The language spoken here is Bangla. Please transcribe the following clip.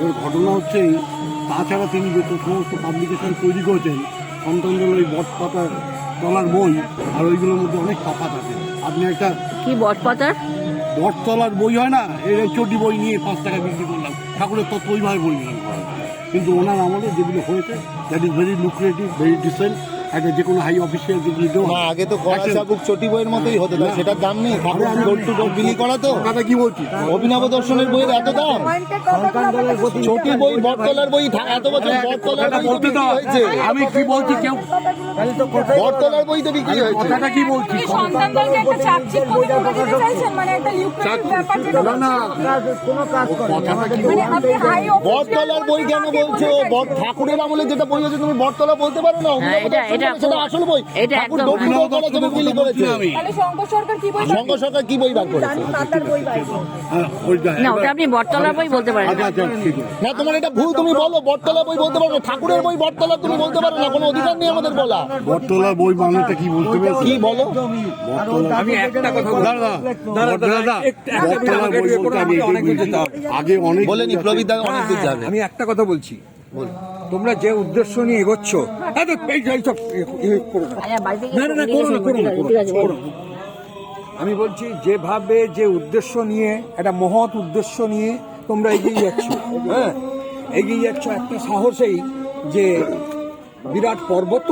এবার ঘটনা হচ্ছে এই, তাছাড়া তিনি যে সমস্ত পাবলিকেশন তৈরি করেছেন সন্তানদের ওই বট পাতার তলার বই আর ওইগুলোর মধ্যে অনেক তফাৎ আছে। আপনি একটা কি বটপাতার? বটতলার বই হয় না? এর এই চটি বই নিয়ে পাঁচ টাকা বিক্রি করলাম। ঠাকুরের তত্ত্ব ওইভাবে বই কিন্তু ওনার আমলে যেগুলো হয়েছে that is very lucrative very decent একটা যে কোনো হাই অফিসিয়াল যেগুলো দেওয়া না আগে তো কড়া চাবুক চটি বইয়ের মতই হতো না সেটার দাম নেই। ডোর টু ডোর বিলি করা তো। কথা কি বলছি অভিনব দর্শনের বইয়ের এত দাম? চটি বই বটতলার বই এত বছর বটতলার বই বিক্রি হয়েছে। আমি কি বলছি কেউ বটতলার বই তো বিক্রি হয়েছে। কথাটা কি বলছি? মানে মানে আপনি হাই বটতলার বই কেন বলছো? বট ঠাকুরের আমলে যেটা বই আছে তুমি বটতলা বলতে পারো না এটা- এটা সেটা আসল বই। এটা ঠাকুর একদম- ডোর টু ডোর করা তুমি বিলি করেছে। তাহলে শঙ্কর সরকার কি বই শঙ্কর সরকার কি বই বার করেছে? হ্যাঁ, না ওটা আপনি বটতলার বই বলতে পারেন। আচ্ছা আচ্ছা ঠিক আছে। না তোমার এটা ভুল তুমি বলো বটতলা বই বলতে পারো ঠাকুরের বই বটতলা তুমি বলতে পারো না কোনো অধিকার নেই আমাদের বলা। বটতলা বই কি বলো? আমি একটা কথা দাদা দাদা বটতলা বই বলতে আমি আগে অনেক বলেনি প্রবীর অনেক যাবে। আমি একটা কথা বলছি। তোমরা যে উদ্দেশ্য নিয়ে এগোচ্ছ। আমি বলছি যেভাবে যে উদ্দেশ্য নিয়ে একটা মহৎ উদ্দেশ্য নিয়ে তোমরা এগিয়ে যাচ্ছ হ্যাঁ এগিয়ে যাচ্ছ একটা সাহসেই যে বিরাট পর্বত